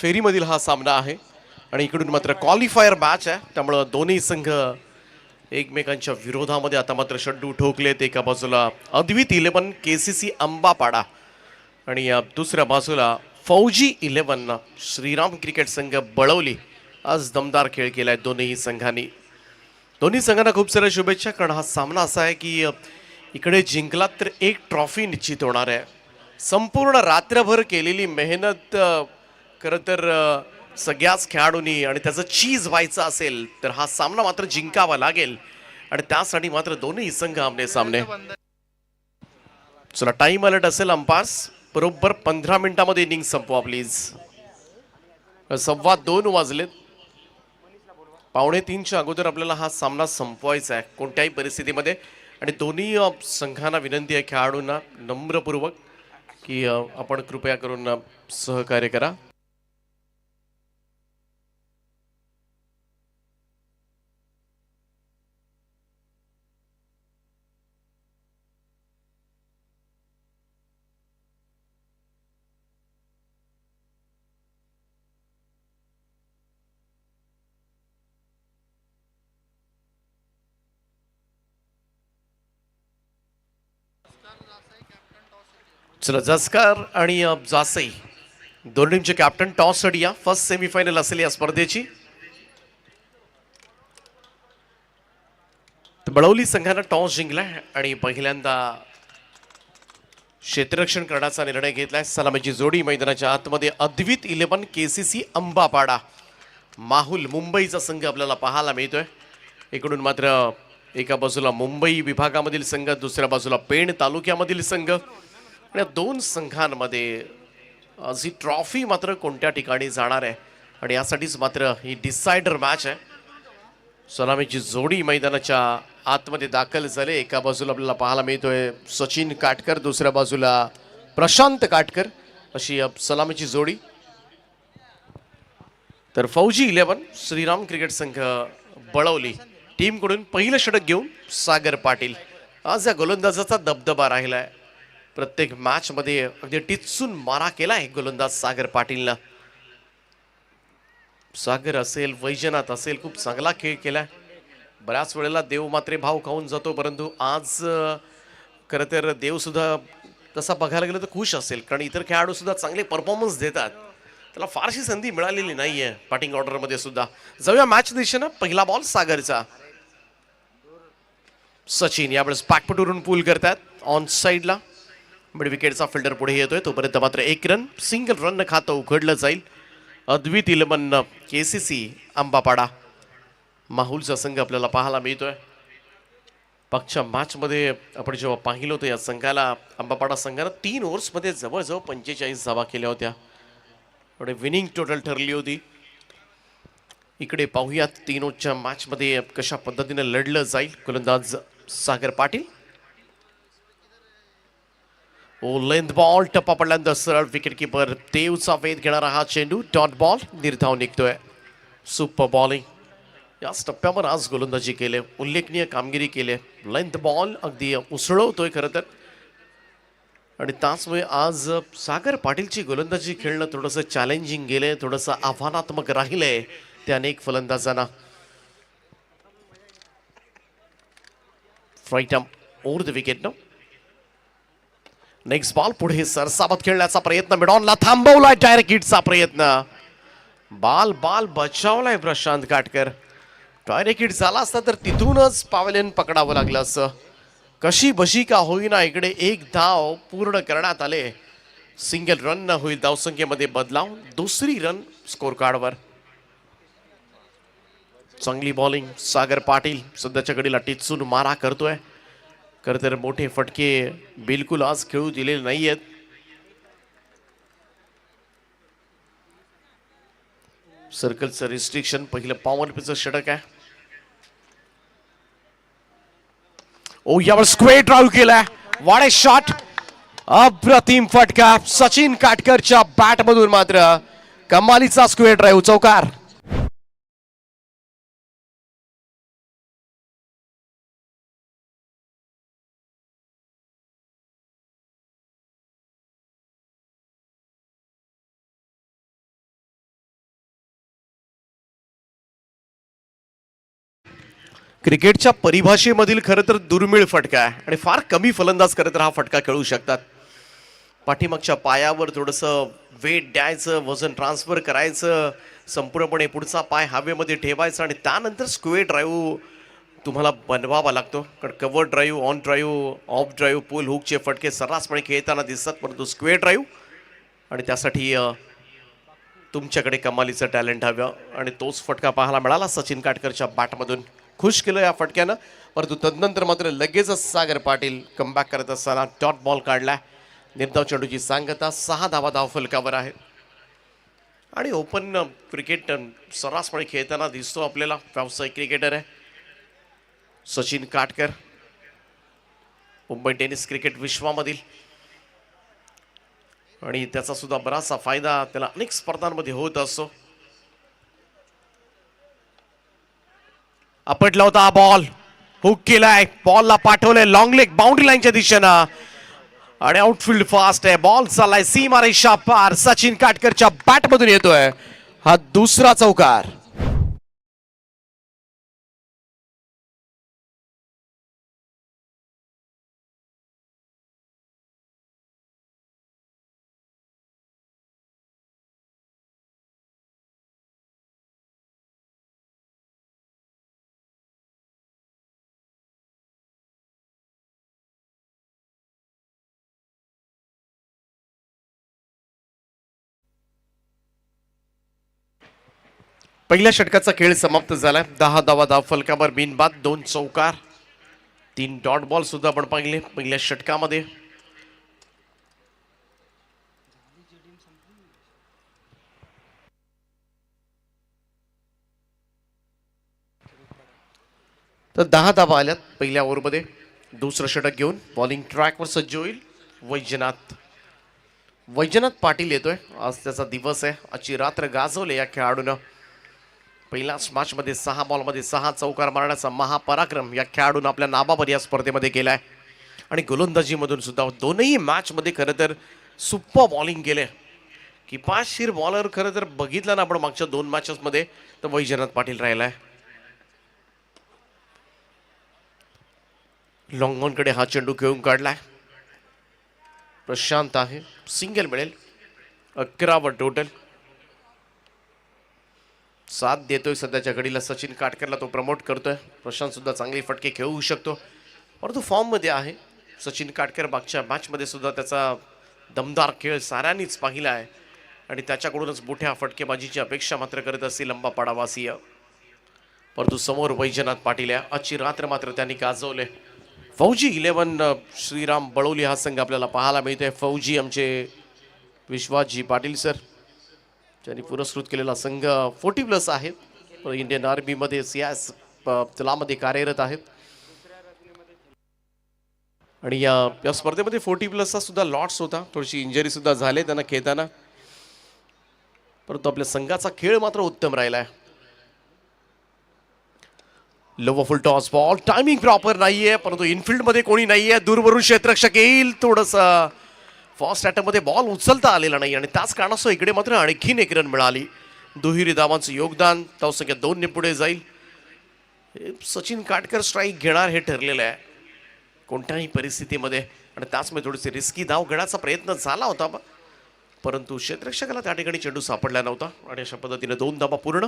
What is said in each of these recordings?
फेरीमधील हा सामना आहे. आणि इकडून मात्र क्वालिफायर मॅच आहे. त्यामुळं दोन्ही संघ एकमेकांच्या विरोधामध्ये आता मात्र शड्डू ठोकलेत. एका बाजूला Advit eleven K C C Ambapada. आणि दुसऱ्या बाजूला फौजी इलेवन श्रीराम क्रिकेट संघ बळवली. आज दमदार खेळ केलाय दोन्ही संघांनी. दोन्ही संघांना खूप साऱ्या शुभेच्छा कारण हा सामना असा आहे की इकडे जिंकलात तर एक ट्रॉफी निश्चित होणार आहे. संपूर्ण रात्रभर केलेली मेहनत खरं तर सगळ्याच खेळाडूंनी आणि त्याचं चीज व्हायचं असेल तर हा सामना मात्र जिंकावा लागेल. आणि त्यासाठी मात्र दोन्ही संघ आमने सामने. चला टाइम अलर्ट असेल अंपास. बरोबर पंधरा मिनिटामध्ये इनिंग संपवा प्लीज सव्वा दोन वाजलेत. पावणे तीनच्या अगोदर आपल्याला हा सामना संपवायचा आहे कोणत्याही परिस्थितीमध्ये. आणि दोन्ही संघांना विनंती आहे खेळाडूंना नम्रपूर्वक. की आपण कृपया करून सहकार्य करा. चला जस्कार आणि जासई. दोन टीमचे कॅप्टन टॉस या. फर्स्ट सेमीफायनल असेल या स्पर्धेची. बळवली संघानं टॉस जिंकलाय आणि पहिल्यांदा क्षेत्ररक्षण करण्याचा निर्णय घेतलाय. सलामीची जोडी मैदानाच्या आतमध्ये. Advit eleven K C C Ambapada. Mahul मुंबईचा संघ आपल्याला पाहायला मिळतोय. इकडून मात्र एका बाजूला मुंबई विभागामधील संघ दुसऱ्या बाजूला पेण तालुक्यामधील संघ. आणि या दोन संघांमध्ये जी ट्रॉफी मात्र कोणत्या ठिकाणी जाणार आहे? आणि यासाठीच मात्र ही डिसायडर मॅच आहे. सलामीची जोडी मैदानाच्या आतमध्ये दाखल झाले. एका बाजूला आपल्याला पाहायला मिळतोय सचिन काटकर दुसऱ्या बाजूला प्रशांत काटकर. अशी सलामीची जोडी. तर फौजी इलेव्हन श्रीराम क्रिकेट संघ बळवली. टीमकडून पहिलं षटक घेऊन सागर पाटील. आज या गोलंदाजाचा दबदबा राहिला आहे प्रत्येक मॅचमध्ये अगदी टिचून मारा केलाय गोलंदाज सागर पाटीलनं. सागर असेल वैजनाथ असेल खूप चांगला खेळ केलाय. बऱ्याच वेळेला देव मात्रे भाव खाऊन जातो परंतु आज खरं तर देव सुद्धा तसा बघायला गेलं तर खुश असेल कारण इतर खेळाडू सुद्धा चांगले परफॉर्मन्स देतात. त्याला फारशी संधी मिळालेली नाहीये बॅटिंग ऑर्डरमध्ये सुद्धा. जाऊया मॅच दिशेनं पहिला बॉल सागरचा. सचिन यावेळेस पाकपटूरून पूल करतात ऑन साईडला विकेटचा फिल्डर पुढे येतोय. तोपर्यंत मात्र एक रन सिंगल रन खातं उघडलं जाईल. Advit eleven K C C Ambapada. माहुलचा संघ आपल्याला पाहायला मिळतोय. मागच्या मॅचमध्ये आपण जेव्हा पाहिलं होतं या संघाला आंबापाडा संघानं तीन ओव्हर्समध्ये जवळजवळ पंचेचाळीस धावा केल्या होत्या. एवढे विनिंग टोटल ठरली होती. इकडे पाहूयात तीन ओव्हरच्या मॅचमध्ये कशा पद्धतीने लढलं जाईल. गोलंदाज सागर पाटील. ओ लेंथ बॉल टप्पा पडल्यानंतर सरळ विकेट किपर देवचा वेध घेणारा हा चेंडू डॉट बॉल निर्धाव निघतोय सुपर बॉलिंग याच टप्प्यावर आज गोलंदाजी केले उल्लेखनीय कामगिरी केली लेंथ बॉल अगदी उसळवतोय खरं तर आणि त्याचमुळे आज सागर पाटीलची गोलंदाजी खेळणं थोडंसं चॅलेंजिंग गेले थोडंसं आव्हानात्मक राहिलंय त्या अनेक फलंदाजांना right over the wicket no next ball पुढे सरसावत खेळण्याचा प्रयत्न. मिडॉनला थांबवलाय डायरेक्ट हिटचा प्रयत्न. बाल बाल बचावलाय प्रशांत काटकर. डायरेक्ट हिट झाला असता तर तिथूनच पावलेन पकडावं लागलं असं. कशी बशी का होईना इकडे एक धाव पूर्ण करण्यात आले. सिंगल रन न होईल धावसंख्येमध्ये बदलाव. दुसरी रन स्कोर कार्डवर चांगली बॉलिंग सागर पाटील सध्याच्या घडीला टिचून मारा करतोय. खरं तर मोठे फटके बिलकुल आज खेळू दिलेले नाही आहेत सर्कलचं रिस्ट्रिक्शन पहिलं पॉवर पिचं षटक आहे. ओ यावर स्क्वेअर ड्राईव्ह केलाय. वाडे शॉट अप्रतिम फटका. सचिन काटकरच्या बॅट मधून मात्र कमालीचा स्क्वेअर ड्राईव्ह चौकार. क्रिकेटच्या परिभाषेमधील खरं तर दुर्मिळ फटका आहे आणि फार कमी फलंदाज खरं तर हा फटका खेळू शकतात. पाठीमागच्या पायावर थोडंसं वेट द्यायचं वजन ट्रान्सफर करायचं संपूर्णपणे पुढचा पाय हवेमध्ये ठेवायचा आणि त्यानंतर स्क्वे ड्राईव्ह तुम्हाला बनवावा लागतो. कारण cover drive on drive off drive pull हुकचे फटके सर्रासपणे खेळताना दिसतात परंतु स्क्वे ड्राईव्ह आणि त्यासाठी तुमच्याकडे कमालीचं टॅलेंट हवं आणि तोच फटका पाहायला मिळाला सचिन काटकरच्या बॅटमधून खुश केलं या फटक्यानं. परंतु तदनंतर मात्र लगेचच सागर पाटील कमबॅक करत असताना डॉट बॉल काढला निर्धाव चेंडूची सांगता सहा धावा धाव फलकावर आहे. आणि ओपन क्रिकेट सर्रासपणे खेळताना दिसतो आपल्याला. व्यावसायिक क्रिकेटर आहे. सचिन काटकर. मुंबई टेनिस क्रिकेट विश्वामधील. आणि त्याचा सुद्धा बराचसा फायदा त्याला अनेक स्पर्धांमध्ये होत असतो. आपटला होता हा बॉल हुक केलाय. बॉलला पाठवलंय. लॉंग लेग बाउंड्री लाईनच्या दिशेनं. आणि आउटफील्ड फास्ट आहे. बॉल चाललाय. सीमा रेषा पार. सचिन काटकरच्या बॅटमधून येतोय. हा दुसरा चौकार. पहिल्या षटकाचा खेळ समाप्त झालाय दहा धावा दहा फलकावर बिनबाद दोन चौकार तीन डॉट बॉल सुद्धा आपण पाहिले पहिल्या षटकामध्ये. तर दहा धावा आल्यात पहिल्या ओव्हरमध्ये. दुसरं षटक घेऊन बॉलिंग ट्रॅकवर सज्ज होईल वैजनाथ. वैजनाथ पाटील येतोय. आज त्याचा दिवस आहे. आजची रात्र गाजवले या खेळाडूनं. पहिल्याच मॅचमध्ये सहा बॉलमध्ये सहा चौकार मारण्याचा महापराक्रम या खेळाडून आपल्या नाबावर या स्पर्धेमध्ये केलाय. आणि गोलंदाजीमधून सुद्धा दोनही मॅचमध्ये खरं तर सुप्पर बॉलिंग केले की पाच शिर बॉलर खरं तर बघितलं ना आपण मागच्या दोन मॅचेसमध्ये तर वैजनाथ पाटील राहिला आहे लॉंगॉनकडे हा चेंडू खेळून काढलाय. प्रशांत आहे. सिंगल मिळेल. अकरावर टोटल साथ देतोय सध्याच्या घडीला. सचिन काटकरला तो प्रमोट करतोय. प्रशांत सुद्धा चांगले फटके खेळू शकतो. परंतु फॉर्ममध्ये आहे. सचिन काटकर मागच्या मॅचमध्ये सुद्धा त्याचा दमदार खेळ साऱ्यांनीच पाहिला आहे. आणि त्याच्याकडूनच मोठ्या फटकेबाजीची अपेक्षा मात्र करत असतील लंबा पाडावासीय. परंतु समोर वैजनाथ पाटील आहे. आजची रात्र मात्र त्यांनी गाजवले. फौजी इलेव्हन श्रीराम बळवली हा संघ आपल्याला पाहायला मिळतोय. फौजी आमचे विश्वासजी पाटील सर. ज्यांनी पुरस्कृत केलेला संघ फोर्टी प्लस आहे इंडियन आर्मीमध्ये सियास तलामध्ये कार्यरत आहेत. आणि या या स्पर्धेमध्ये फोर्टी प्लसचा सुद्धा लॉट्स होता. थोडीशी इंजरी सुद्धा झाले त्यांना खेळताना. परंतु आपल्या संघाचा खेळ मात्र उत्तम राहिला आहे lower toss ball timing proper नाहीये परंतु इनफिल्डमध्ये कोणी नाहीये. दूरवरून क्षेत्ररक्षक येईल थोडंसं. फर्स्टमध्ये बॉल उचलता आलेला नाही आणि त्याच कारणास्तव इकडे मात्र आणखीन एक रन मिळाली. दुहेरी धावांचं योगदान धावसंख्या दोनने पुढे जाईल. सचिन काटकर स्ट्राईक घेणार हे ठरलेलं आहे. कोणत्याही परिस्थितीमध्ये आणि त्याचमुळे थोडीशी रिस्की धाव घेण्याचा प्रयत्न झाला होता. परंतु क्षेत्रक्षकाला त्या ठिकाणी चेंडू सापडला नव्हता आणि अशा पद्धतीने दोन धावा पूर्ण.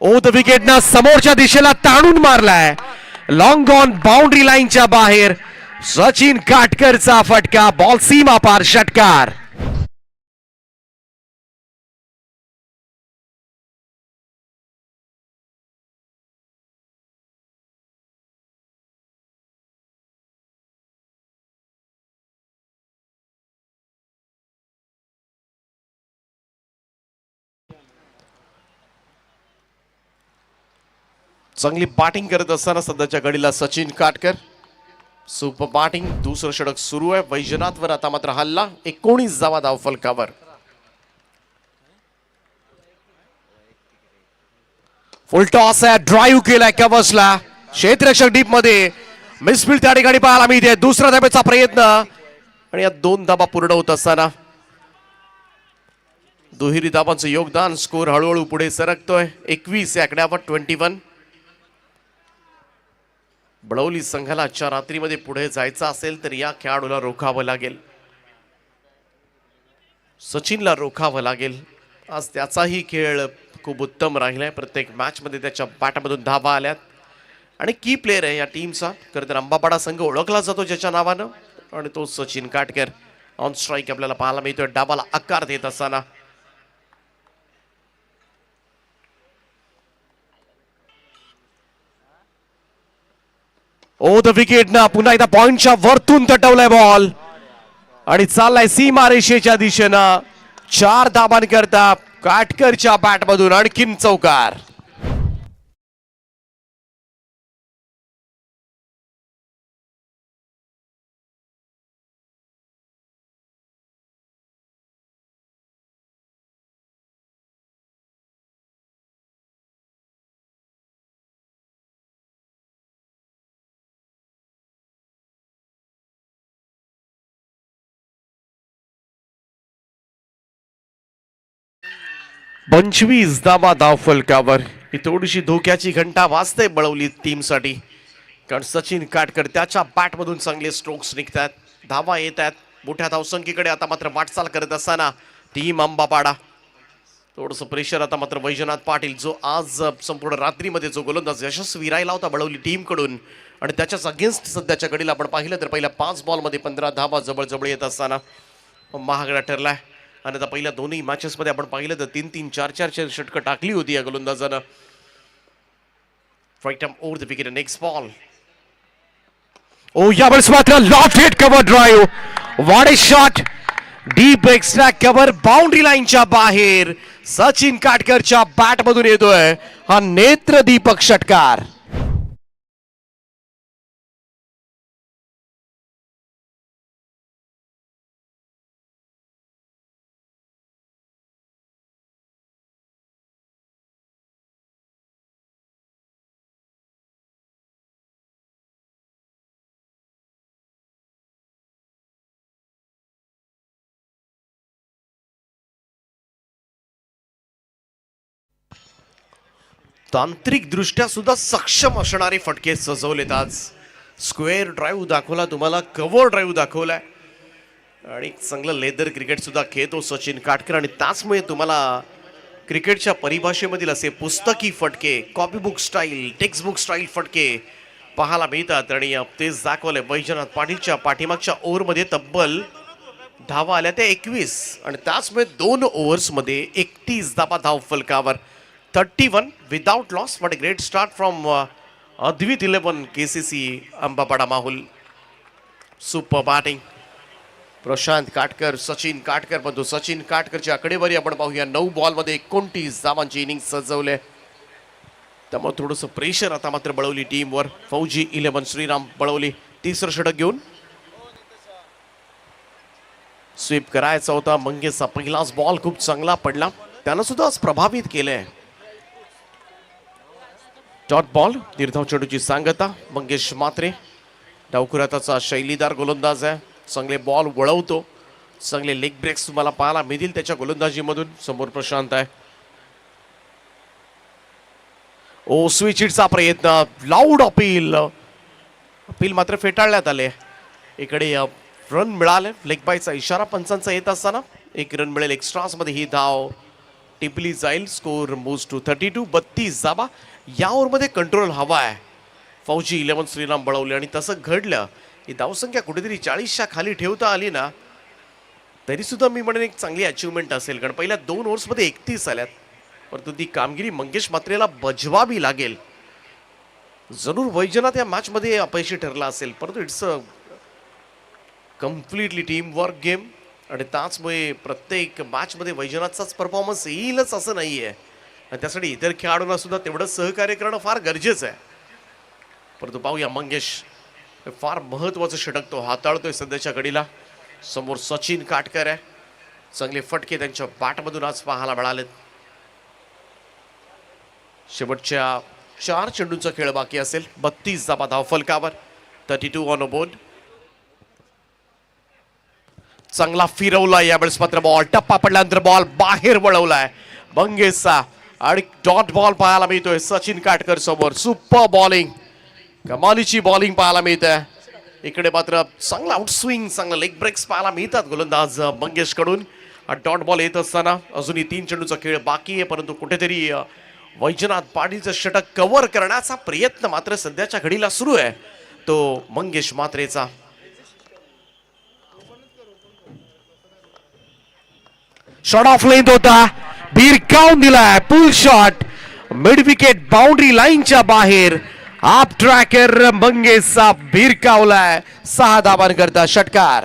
ओ द विकेटनं समोरच्या दिशेला ताणून मारलाय. लॉंग ऑन बाउंड्री लाईनच्या बाहेर. सचिन काटकरचा फटका बॉल सीमा पार षटकार. चांगली बॅटिंग करत असताना सध्याच्या घडीला सचिन काटकर सुपर बॅटिंग दुसरं षटक सुरू आहे वैजनाथवर आता मात्र हल्ला। एकोणीस जावा धाव फलकावर। फुलटॉस आहे ड्राईव्ह केलाय कवसला क्षेत्ररक्षक डीपमध्ये। मिसफिल्ड त्या ठिकाणी पाहायला मिळते। दुसरा धाब्याचा प्रयत्न। आणि या दोन धाबा पूर्ण होत असताना दुहेरी धाबांचं योगदान। स्कोर हळूहळू पुढे सरकतोय। एकवीस या आकड्यावर ट्वेंटी वन बळवली संघाला आजच्या रात्रीमध्ये पुढे जायचं असेल तर या खेळाडूला रोखावं लागेल. सचिनला रोखावं लागेल. आज त्याचाही खेळ खूप उत्तम राहिलाय. प्रत्येक मॅचमध्ये त्याच्या बॅटमधून धाबा आल्यात. आणि की प्लेअर आहे या टीमचा खरं तर अंबापाडा संघ ओळखला जातो ज्याच्या नावानं. आणि तो सचिन काटकर ऑन स्ट्राईक आपल्याला पाहायला मिळतोय. डाबाला आकार देत असताना. ओ द विकेट ना पुन्हा एकदा पॉइंटच्या वरतून तटवलाय बॉल. आणि चाललाय सीमारेषेच्या दिशेनं. चार धाबांकरता काटकरच्या बॅटमधून आणखीन चौकार. पंचवीस धावा धाव फलकावर ही थोडीशी धोक्याची घंटा वाजते बळवली टीमसाठी कारण सचिन काटकर त्याच्या बॅटमधून चांगले स्ट्रोक्स निघतात धावा येत आहेत मोठ्या धावसंख्येकडे आता मात्र वाटचाल करत असताना टीम आंबापाडा. थोडंसं प्रेशर आता मात्र वैजनाथ पाटील जो आज संपूर्ण रात्रीमध्ये जो गोलंदाज यशस्वी राहिला होता बळवली टीमकडून आणि त्याच्याच अगेन्स्ट सध्याच्या घडीला आपण पाहिलं तर पहिल्या पाच बॉलमध्ये पंधरा धावा जवळजवळ येत असताना महागडा ठरला आहे आणि आता पहिल्या दोन्ही मॅचेसमध्ये आपण पाहिलं तर तीन तीन चार चार चार षटकं टाकली होती या गोलंदाजानं. Right over the wicket next ball oh यावेळेस मात्र loft hit cover drive what a shot deep extra cover boundary लाईनच्या बाहेर. सचिन काटकरच्या बॅटमधून येतोय. हा नेत्र दीपक षटकार. तांत्रिक दृष्ट्या सुद्धा सक्षम असणारे फटके सजवलेत आज. स्क्वेअर ड्राईव्ह दाखवला तुम्हाला कव्हर ड्राईव्ह दाखवलाय. आणि चांगलं लेदर क्रिकेट सुद्धा खेळतो सचिन काटकर. आणि त्याचमुळे तुम्हाला क्रिकेटच्या परिभाषेमधील असे पुस्तकी फटके कॉपीबुक स्टाईल टेक्स्टबुक स्टाईल फटके पाहायला मिळतात. आणि तेच दाखवले. वैजनाथ पाटीलच्या पाठीमागच्या ओव्हरमध्ये तब्बल धावा आल्या त्या एकवीस. आणि त्याचमुळे दोन ओव्हर्समध्ये एकतीस धावा धाव फलकावर. Thirty one without loss but great start from Advit eleven K C C Ambapada Mahul super batting Prashant Katkar Sachin Katkar बंधू सचिन काटकरची आकडेवारी आपण पाहूया. नऊ बॉलमध्ये एकोणतीस धावांची इनिंग सजवले. त्यामुळे थोडंसं प्रेशर आता मात्र बळवली टीमवर फौजी इलेव्हन श्रीराम बळवली. तिसरं षटक घेऊन. स्वीप करायचा होता. मंगेशचा पहिलाच बॉल खूप चांगला पडला. त्यानं सुद्धा आज प्रभावित केलंय. डॉट बॉल तीर्थाव चेडूची सांगता मंगेश मात्रे डावकुराताचा शैलीदार गोलंदाज आहे चांगले बॉल वळवतो चांगले लेग ब्रेक्स तुम्हाला पाहायला मिळतील त्याच्या गोलंदाजीमधून समोर प्रशांत आहे ओ स्विचिटचा प्रयत्न लाऊड अपील अपील मात्र फेटाळण्यात आले इकडे रन मिळाले लेग बायचा इशारा पंचांचा येत असताना एक रन मिळेल एक्स्ट्रासमध्ये ही धाव टिपली जाईल score moves to thirty two बत्तीस जाबा या ओव्हरमध्ये कंट्रोल हवा आहे. फौजी इलेव्हन श्रीराम बळवले आणि तसं घडलं ही धावसंख्या कुठेतरी चाळीसच्या खाली ठेवता आली ना तरीसुद्धा मी म्हणेन एक चांगली अचिव्हमेंट असेल. कारण पहिल्या दोन ओव्हर्समध्ये एकतीस आल्यात. परंतु ती कामगिरी मंगेश मात्रेला बजवावी लागेल. जरूर वैजनाथ या मॅचमध्ये अपयशी ठरला असेल. परंतु it's a completely team work game आणि त्याचमुळे प्रत्येक मॅचमध्ये वैजनाथचाच परफॉर्मन्स येईलच असं नाही आहे आणि त्यासाठी इतर खेळाडूंना सुद्धा तेवढंच सहकार्य करणं फार गरजेचं आहे. परंतु पाहूया मंगेश. हे फार महत्त्वाचं षटक तो हाताळतोय सध्याच्या घडीला. समोर सचिन काटकर आहे. चांगले फटके त्यांच्या बॅटमधून आज पाहायला मिळालेत. शेवटच्या चार चेंडूंचा खेळ बाकी असेल. बत्तीस जाबा धावफलकावर. Thirty two on a board चांगला फिरवला यावेळेस मात्र बॉल टप्पा पडल्यानंतर बॉल बाहेर वळवलाय. मंगेशचा आणि डॉट बॉल पाहायला मिळतोय सचिन काटकर समोर. सुपर बॉलिंग कमालीची बॉलिंग पाहायला मिळते इकडे मात्र चांगला आउटस्विंग चांगला लेग ब्रेक्स पाहायला मिळतात गोलंदाज मंगेशकडून डॉट बॉल येत असताना अजूनही तीन चेंडूचा खेळ बाकी आहे परंतु कुठेतरी वैजनाथ पाटीलचं षटक कव्हर करण्याचा प्रयत्न मात्र सध्याच्या घडीला सुरू आहे. तो मंगेश मात्रेचा शॉट ऑफ लेंथ होता. भिरकावून दिलाय pull shot mid wicket boundary लाईनच्या बाहेर. आप ट्रॅकर मंगेशचा भिरकावलाय सहा धावांकरता षटकार.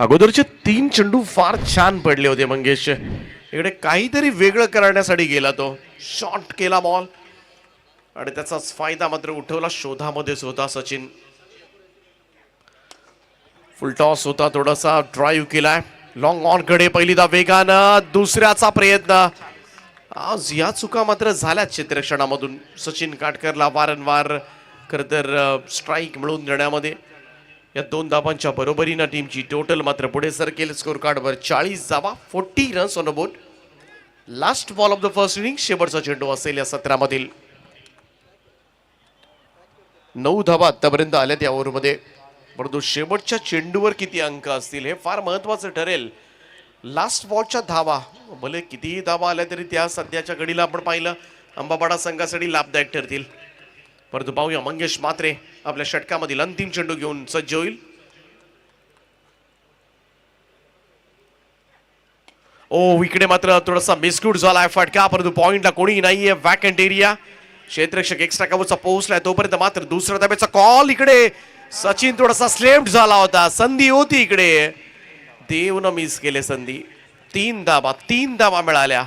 अगोदरचे तीन चेंडू फार छान पडले होते मंगेश इकडे काहीतरी वेगळं करण्यासाठी गेला तो. शॉट केला बॉल आणि त्याचाच फायदा मात्र उठवला. शोधामध्येच होता सचिन. फुल टॉस होता थोडासा. ड्राईव्ह केलाय. लॉंग ऑनकडे पहिलीदा वेगानं. दुसऱ्याचा प्रयत्न. आज या चुका मात्र झाल्याच क्षेत्रक्षणामधून सचिन काटकरला वारंवार खरं तर स्ट्राईक मिळवून देण्यामध्ये. या दोन धावांच्या बरोबरीनं टीमची टोटल मात्र पुढे सरकेल स्कोर कार्डवर चाळीस धावा forty runs on board last ball of the first inning शेवटचा चेंडू असेल या सत्रामधील. नऊ धावा आतापर्यंत आल्यात या ओव्हरमध्ये. परंतु शेवटच्या चेंडूवर किती अंक असतील हे फार महत्वाचं ठरेल. लास्ट बॉलच्या धावा भले कितीही धावा आल्या तरी त्या सध्याच्या घडीला आपण पाहिलं. अंबाबाडा संघासाठी लाभदायक ठरतील. परंतु पाहूया मंगेश मात्रे आपल्या षटकामधील अंतिम चेंडू घेऊन सज्ज होईल. ओ इकडे मात्र थोडासा मिसग्रूट झालाय फटका परंतु पॉइंटला कोणी नाहीये वॅकंट एरिया क्षेत्रक्षक एक्स्ट्रा कव्हरचा पोहोचलाय तोपर्यंत मात्र दुसऱ्या ताब्याचा कॉल इकडे. सचिन थोडासा स्लेप्ट झाला होता संधी होती इकडे. देवनं मिस केले संधी. तीन धाबा तीन धाबा मिळाल्या.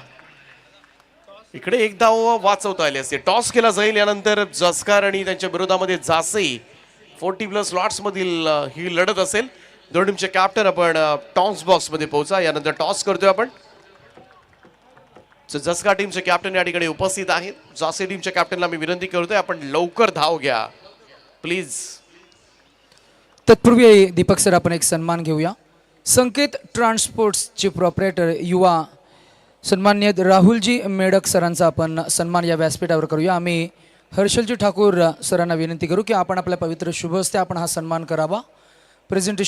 इकडे एक धाव वाचवता आली असते. टॉस केला जाईल यानंतर जसकार आणि त्यांच्या विरोधामध्ये जासई फोर्टी प्लस लॉट्स मधील ही लढत असेल. दोन टीमचे कॅप्टन आपण टॉस बॉक्समध्ये पोहोचा. यानंतर टॉस करतोय आपण. जसका टीमचे कॅप्टन या ठिकाणी उपस्थित आहेत. जासे टीमच्या कॅप्टनला मी विनंती करतोय आपण लवकर धाव घ्या. प्लीज तत्पूर्वी दीपक सर आपण एक सन्मान घेऊया. संकेत ट्रान्सपोर्ट्सचे प्रॉपरेटर युवा सन्मान्य राहुलजी मेडक सरांचा आपण सन्मान या व्यासपीठावर करूया. आम्ही हर्षलजी ठाकूर सरांना विनंती करू की आपण आपल्या पवित्र शुभ आपण हा सन्मान करावा. प्रेझेंटेशन